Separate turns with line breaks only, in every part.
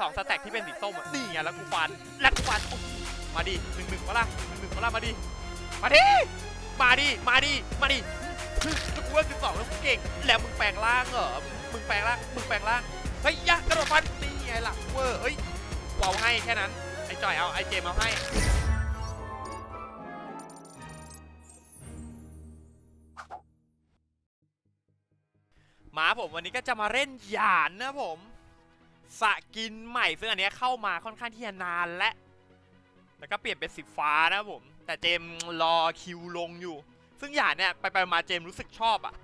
สองสแต็กที่เป็นสีส้มอะนี่ไงแล้วกูฟันแล้วกูฟันอ้โหมาดิหนึ่งหนึ่งมาละหนึ่งหนึ่งมาละมาดิมาดิมาดิมาดิมาดิแล้วกูว่าสิบสองแล้วกูเก่งแล้วมึงแปลงร่างเหรอมึงแปลงร่างมึงแปลงร่างเฮ้ยยะกระโดดฟันนี่ไงลังเวอร์เอ้ยกูเอาให้แค่นั้นไอ้จอยเอาไอ้เจมเอาให้มาผมวันนี้ก็จะมาเล่นหยานนะผม สกินใหม่ ซึ่งอันนี้เข้ามาค่อนข้างที่จะนานและ แล้วก็เปลี่ยนเป็นสีฟ้านะผม แต่เจมรอคิวลงอยู่ ซึ่งหยานเนี่ยไปไปมาเจมรู้สึกชอบอะ่ะ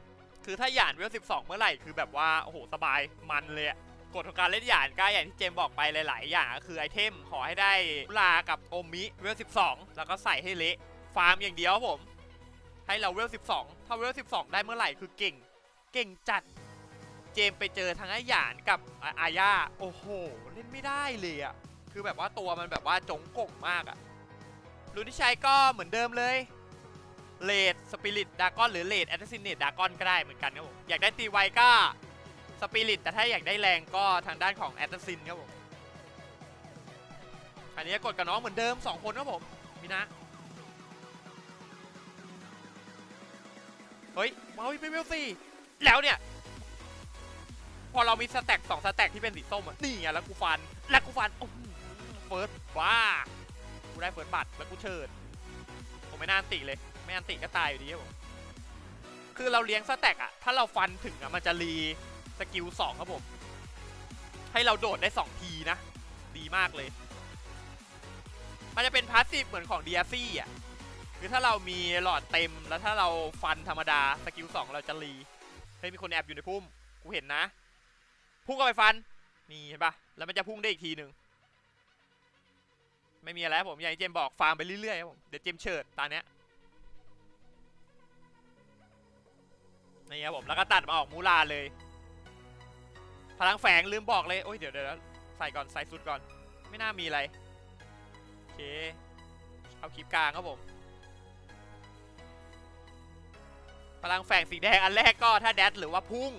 คือถ้าหยานเวล12เมื่อไหร่คือแบบว่าโอ้โหสบายมันเลยกฎของการเล่นหยานก็อย่างที่เจมบอกไปหลาย ๆ อย่างคือไอเทมขอให้ได้ลากับโอมิเวล12แล้วก็ใส่ให้เละฟาร์มอย่างเดียวผม ให้เราเวล12ถ้าเวล12ได้เมื่อไหร่คือเก่ง เก่งจัด เจมไปเจอทั้งไอ้หยานกับอาญาโอ้โห เล่นไม่ได้เลยอะคือแบบว่าตัวมันแบบว่าจงกงมากอะรูนที่ใช้ก็เหมือนเดิมเลยเลดสปิริตดากอนหรือเลดแอตซินเนตดากอนก็ได้เหมือนกันครับผมอยากได้ตีไวก็สปิริตแต่ถ้าอยากได้แรงก็ทางด้านของแอตซินครับผมอันนี้กดกับน้องเหมือนเดิม 2 คนครับผมมีนะเฮ้ยมาวิเวลสี่แล้วเนี่ย พอเรามีสแต็กสองสแต็กที่เป็นสีส้มอะนี่ไงแล้วกูฟัน แล้วกูฟันโอ้โหเฟิร์สว้ากูได้เฟิร์สบัตรแล้วกูเชิดผมไม่น่าอันติเลย ไม่อันติก็ตายอยู่ดีครับผมคือเราเลี้ยงสแต็กอะถ้าเราฟันถึงอะมันจะรีสกิลสองครับผมให้เราโดดได้สองทีนะ ดีมากเลย มันจะเป็นพาสซีฟเหมือนของ d ดีอาซี่อะคือถ้าเรามีหลอดเต็มแล้วถ้าเราฟันธรรมดาสกิลสองเราจะรีเฮ้ยมีคนแอบอยู่ในพุ่ม กูเห็นนะ พุ่งเข้าไปฟัน นี่เห็นปะแล้วมันจะพุ่งได้อีกทีหนึ่งไม่มีอะไรผมอย่างเจมบอกฟาร์มไปเรื่อยๆครับผมเดี๋ยวเจมเฉิดตาเนี้ยนี่ครับผมแล้วก็ตัดมาออกมูลาเลย พลังแฝงลืมบอกเลยโอ้ยเดี๋ยวเดี๋ยวใส่ก่อนใส่สุดก่อน ไม่น่ามีอะไรโอเคเอาคลิปกลางครับผมพลังแฝงสีแดงอันแรกก็ถ้าแดดหรือว่าพุ่ง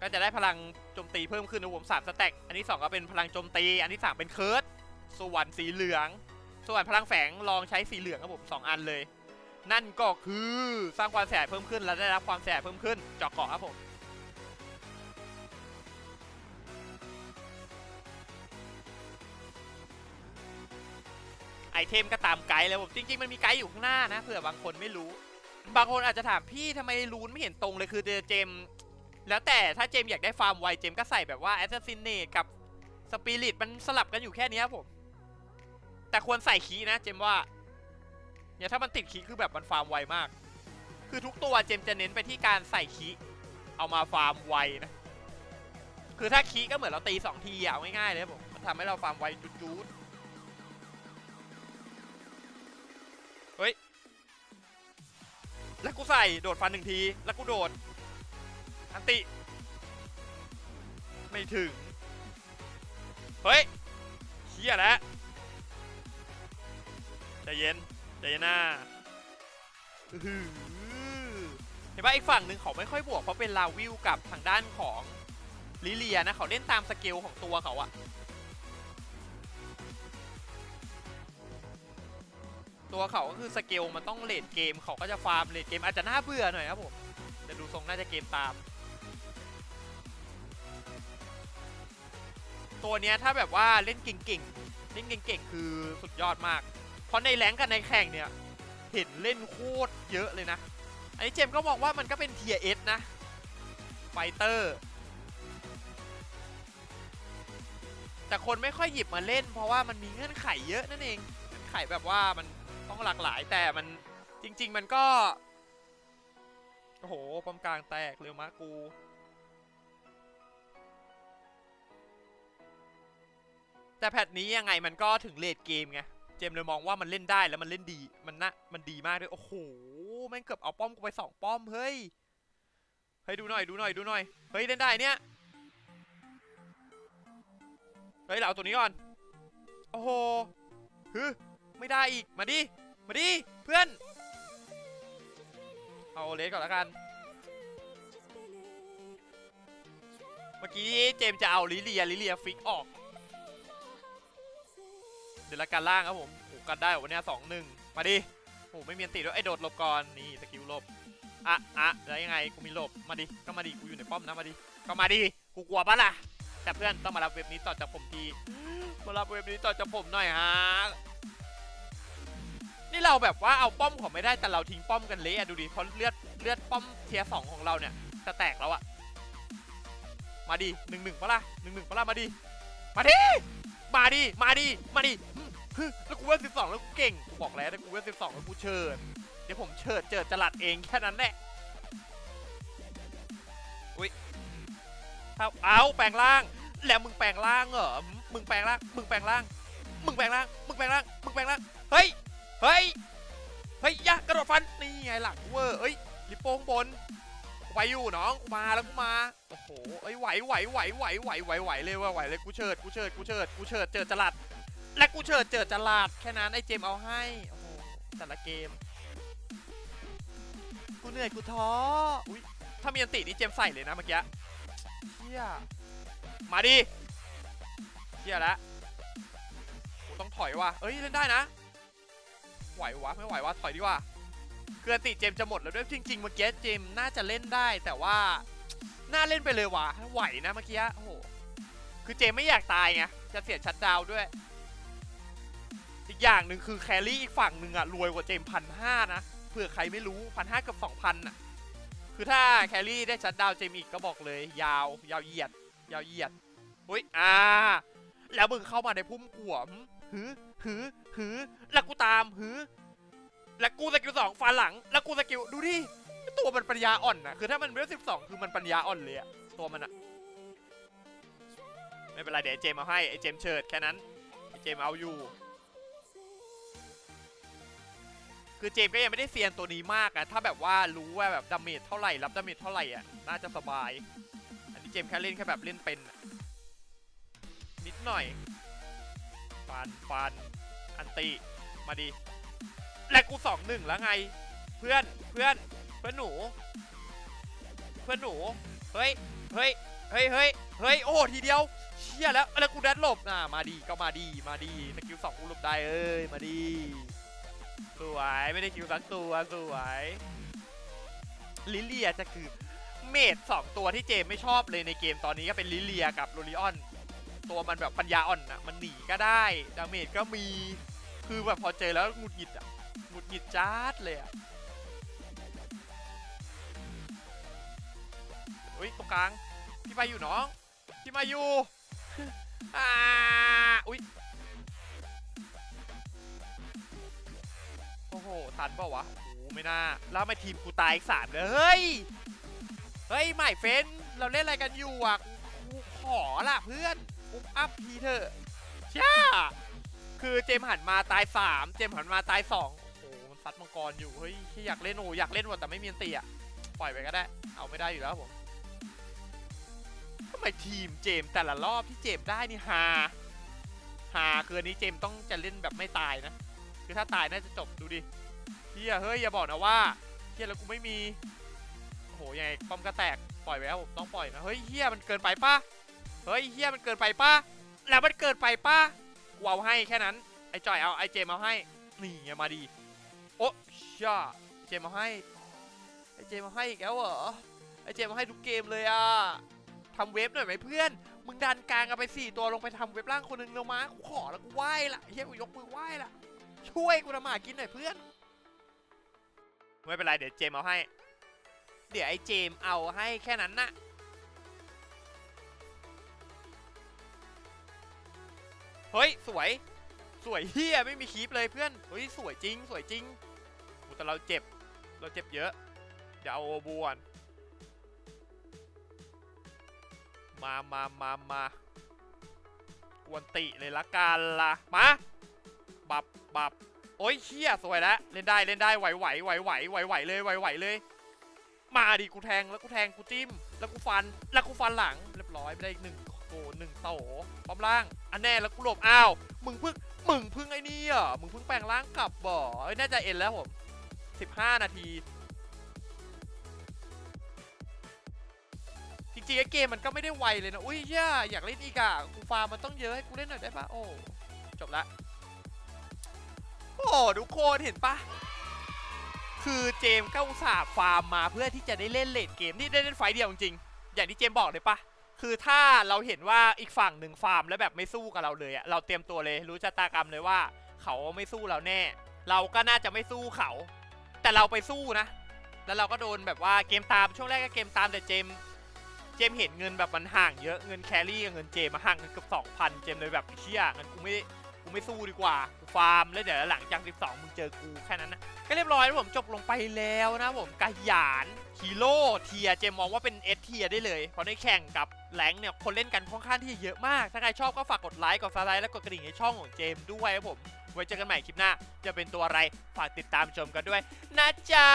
ก็จะได้พลังโจมตีเพิ่มขึ้นนะผมสามสแต็กอันที่ 2 ก็เป็นพลังโจมตี อันที่ 3 เป็นเคิร์ดส่วนสีเหลือง ส่วนพลังแฝงลองใช้สีเหลืองครับผม2อันเลย นั่นก็คือสร้างความเสียหายเพิ่มขึ้น และได้รับความเสียหายเพิ่มขึ้นเจาะเกาะครับผมไอเทมก็ตามไกด์เลยผมจริงๆมันมีไกด์อยู่ข้างหน้านะเผื่อบางคนไม่รู้ บางคนอาจจะถามพี่ทำไมรูนไม่เห็นตรงเลยคือเจม แล้วแต่ถ้าเจมอยากได้ฟาร์มไวเจมก็ใส่แบบว่าแอสซัสซินเนตกับสปิริตมันสลับกันอยู่แค่นี้ยผม แต่ควรใส่คีนะเจมว่า เนี่ยถ้ามันติดคีคือแบบมันฟาร์มไวมาก คือทุกตัวเจมจะเน้นไปที่การใส่คีเอามาฟาร์มไวนะ คือถ้าคีก็เหมือนเราตีสองทีอะเอาง่ายๆเลยครับผม มันทำให้เราฟาร์มไวจุดๆ เฮ้ย แล้วกูใส่โดดฟันหนึ่งที แล้วกูโดด อันติ ไม่ถึง เฮ้ยเฮียแล้วใจเย็นใจเย็นนะอื้อหือเห็นป่ะอีกฝั่งหนึ่งเขาไม่ค่อยบวกเพราะเป็นลาวิวกับทางด้านของลิเลียนะเขาเล่นตามสเกลของตัวเขาอะตัวเขาก็คือสเกลมันต้องเลดเกมเขาก็จะฟาร์มเลดเกมอาจจะน่าเบื่อหน่อยครับผมแต่ดูทรงน่าจะเกมตาม ตัวเนี้ยถ้าแบบว่าเล่นเก่งๆ เล่นเก่งๆ คือสุดยอดมาก เพราะในแรงกับในแข่งเนี่ย เห็นเล่นโคตรเยอะเลยนะ อันนี้เจมก็มองว่ามันก็เป็นเทียเอสนะ ไฟเตอร์ แต่คนไม่ค่อยหยิบมาเล่น เพราะว่ามันมีเงื่อนไขเยอะนั่นเอง เงื่อนไขแบบว่ามันต้องหลากหลายแต่มันจริง ๆ มันก็ โอ้โหปอมกลางแตกเร็วมากกู แต่แพทนี้ยังไงมันก็ถึงเลดเกมไง เจมเลยมองว่ามันเล่นได้แล้วมันเล่นดี มันน่ะมันดีมากด้วย โอ้โหแม่งเกือบเอาป้อมกูไปสองป้อม เฮ้ย เฮ้ยดูหน่อยดูหน่อยดูหน่อย เฮ้ยเล่นได้เนี่ย เฮ้ยเราเอาตัวนี้ก่อน โอ้โหฮึไม่ได้อีก มาดิ มาดิเพื่อน เอาเลสก่อนล้วกัน เมื่อกี้เจมจะเอาลิเลียลิเลียฟิกออก เดี๋ยวละกันล่างครับผมโอ้กันได้วันนี้สองหนึ่งมาดิโอ้ไม่มีอันติด้วยไอ้โดดหลบก่อนนี่สกิลหลบอะอะแล้วยังไงกูมีหลบมาดิก็มาดิกูอยู่ในป้อมนะมาดิก็มาดิกูกลัวปะล่ะแต่เพื่อนต้องมารับเว็บนี้ต่อจากผมทีมารับเว็บนี้ต่อจากผมหน่อยฮะนี่เราแบบว่าเอาป้อมเขาไม่ได้แต่เราทิ้งป้อมกันเละอะดูดิเพราะเลือดเลือดป้อมเทียสองของเราเนี่ยจะแตกแล้วอะมาดิหนึ่งหนึ่งปะล่ะหนึ่งหนึ่งปะล่ะมาดิมาดิ มาดิ มาดิ มาดิแล้วกูเวลสิบสองแล้วกูเก่งกูบอกแล้วถ้ากูเวลสิบสองแล้วกูเชิด เดี๋ยวผมเชิดเจิดจลัดเองแค่นั้นแหละอุ้ยเอาเอาแปลงร่าง แล้วมึงแปลงร่างเหรอ มึงแปลงร่าง มึงแปลงร่าง มึงแปลงร่าง มึงแปลงร่าง มึงแปลงร่าง เฮ้ย เฮ้ย เฮ้ยยากระโดดฟัน นี่ไงหลังเวอร์เอ้ยลิปโป้งบน กูไปอยู่น้องกูมาแล้วกูมาโอ้โหเอ้ไหวไหวไหวไหวไหวไหวไหวเลยว่ะไหวเลยกูเชิดกูเชิดกูเชิดกูเชิดเจิดจลัด และกูเชิดเจิดจลัดแค่นั้นไอ้เจมเอาให้โอ้โหแต่ละเกมกูเหนื่อยกูท้ออุ้ยถ้ามีอันตินี่เจมใส่เลยนะเมื่อกี้เชี่ยมาดิเชี่ยแล้วกูต้องถอยว่ะเอ้ยเล่นได้นะไหววะไม่ไหววะถอยดีกว่า คือติเจมจะหมดแล้วด้วยจริงๆเมื่อกี้เจมน่าจะเล่นได้ แต่ว่าน่าเล่นไปเลยวะไหวนะเมื่อกี้โอ้โหคือเจมไม่อยากตายไงจะเสียชัดดาวด้วย อีกอย่างหนึ่งคือแครี่อีกฝั่งหนึ่งอะรวยกว่าเจมพันห้านะเผื่อใครไม่รู้พันห้ากับสองพันอะคือถ้าแครี่ได้ชัดดาวเจมอีกก็บอกเลย ยาวยาวเหยียด ยาวเหยียดอุ้ยอ่าแล้วมึงเข้ามาในพุ่มกวมหือหือหือแล้วกูตามหือ แล้วกูสกิลสองฟันหลัง แล้วกูสกิลดูดิตัวมันปัญญาอ่อนนะคือถ้ามันเวลสิบสองคือมันปัญญาอ่อนเลยอะตัวมันอะไม่เป็นไรเดี๋ยวเจมเอาให้ไอเจมเชิดแค่นั้นไอเจมเอาอยู่ คือเจมก็ยังไม่ได้เซียนตัวนี้มากอะถ้าแบบว่ารู้ว่าแบบดาเมจเท่าไหร่รับดาเมจเท่าไหร่อะน่าจะสบาย อันนี้เจมแค่เล่นแค่แบบเล่นเป็นนิดหน่อยฟันฟันอันติมาดี และกูสองหนึ่งแล้วไง เพื่อนเพื่อนเพื่อนหนู เพื่อนหนูเฮ้ยเฮ้ยเฮ้ยเฮ้ยเฮ้ยโอ้ทีเดียวเชี่ยแล้วแล้วกูแดดหลบน่ะมาดีก็มาดีมาดีสกิลสองกูหลบได้เอ้ยมาดีสวยไม่ได้คิวสักตัวสวยลิเลียจะคือเมดสองตัวที่เจมไม่ชอบเลยในเกมตอนนี้ก็เป็นลิเลียกับโรลิออน ตัวมันแบบปัญญาอ่อนนะมันหนีก็ได้ดาเมจก็มีคือแบบพอเจอแล้วหงุดหงิดอะ หงุดหงิดจ้าดเลยอะเฮ้ยตรงกลาง พี่ไปอยู่น้อง พี่มาอยู่อ่าอุ้ยโอ้โหทันเปล่าวะ โอ้ไม่น่า แล้วทำไมทีมกูตายอีกสามเลย เฮ้ย เฮ้ย ใหม่เฟนเราเล่นอะไรกันอยู่อะ กูขอละเพื่อนอุ๊บอัพทีเถอะช่าคือเจมส์หันมาตายสาม เจมส์หันมาตายสอง โอ้โหมันซัดมังกรอยู่ เฮ้ยอยากเล่นโอ้อยากเล่นว่ะแต่ไม่มีตีอะ ปล่อยไปก็ได้ เอาไม่ได้อยู่แล้วผมทำไมทีมเจมส์แต่ละรอบที่เจมได้นี่ฮาฮาคืออันนี้เจมส์ต้องจะเล่นแบบไม่ตายนะ คือถ้าตายน่าจะจบดูดิเฮียเฮ้ยอย่าบอกนะว่าเฮียแล้วกูไม่มีโอ้โหยังไงป้อมก็แตกปล่อยไปแล้วผมต้องปล่อยนะเฮ้ยเฮียมันเกินไปป่ะเฮ้ยเฮียมันเกินไปป่ะแล้วมันเกินไปป่ะกูเอาให้แค่นั้นไอ้จอยเอาไอ้เจมส์เอาให้นี่ไงมาดี โอ้ช่าเจมส์เอาให้ไอ้เจมส์เอาให้อีกแล้วเหรอไอ้เจมส์เอาให้ทุกเกมเลยอะทำเว็บหน่อยไหมเพื่อน มึงดันกลางกันไปสี่ตัวลงไปทำเว็บล่างคนหนึ่งลงมากูขอแล้วกูไหว้ละเฮียกูยกมือไหว้ละช่วยกูทำมากินหน่อยเพื่อน ไม่เป็นไรเดี๋ยวเจมเอาให้ เดี๋ยวไอ้เจมเอาให้แค่นั้นนะเฮ้ย สวย สวยเฮียไม่มีคีปเลยเพื่อน เฮ้ย สวยจริง สวยจริง แต่เราเจ็บ เราเจ็บเยอะ เดี๋ยวเอาโอบูก่อนมามามามากวนติเลยละกันล่ะมาบับบับโอ้ยเชี่ยสวยแล้วเล่นได้เล่นได้ไหวไหวไหวไหวไหวไหวเลยไหวไหวเลย มาดิกูแทงแล้วกูแทงกูจิ้ม แล้วกูฟันแล้วกูฟันหลังเรียบร้อยไม่ได้อีกหนึ่งโอ้หนึ่งโตป้อมล่างอันแน่แล้วกูหลบอ้าวมึงเพิ่งมึงเพิ่งไอ้นี่อะมึงเพิ่งแปลงร่างกลับบ่เอ้ยน่าจะเอ็นแล้วผม 15 นาที จริงๆเกมมันก็ไม่ได้ไวเลยนะ อุ้ยย่าอยากเล่นอีกอะกูฟาร์มมันต้องเยอะให้กูเล่นหน่อยได้ปะโอ้ จบละ โอ้ทุกคนเห็นปะคือเจมก็อุตส่าห์ฟาร์มมาเพื่อที่จะได้เล่นเลดเกมนี่ได้เล่นไฟเดียวจริงๆอย่างที่เจมบอกเลยปะคือถ้าเราเห็นว่าอีกฝั่งหนึ่งฟาร์มแล้วแบบไม่สู้กับเราเลยอะเราเตรียมตัวเลยรู้ชะตากรรมเลยว่า เขาไม่สู้เราแน่ เราก็น่าจะไม่สู้เขา แต่เราไปสู้นะ แล้วเราก็โดนแบบว่าเกมตามช่วงแรกก็เกมตามแต่เจม เจมเห็นเงินแบบมันห่างเยอะเงินแครี่กับเงินเจมมาห่างกันเกือบสองพันเจมเลยแบบเชี่ยงั้นกูไม่กูไม่สู้ดีกว่ากูฟาร์มแล้วเดี๋ยวหลังจาก 12 มึงเจอกูแค่นั้นนะก็เรียบร้อยแล้วผมจบลงไปแล้วนะผมกายานฮีโร่เทียเจมมองว่าเป็นเอสเทียได้เลย เพราะในแข่งกับแรงเนี่ยคนเล่นกันค่อนข้างที่จะเยอะมาก ถ้าใครชอบก็ฝากกดไลค์กดซับสไครต์และกดกระดิ่งในช่องของเจมด้วยครับผม ไว้เจอกันใหม่คลิปหน้า จะเป็นตัวอะไรฝากติดตามชมกันด้วยนะจ๊ะ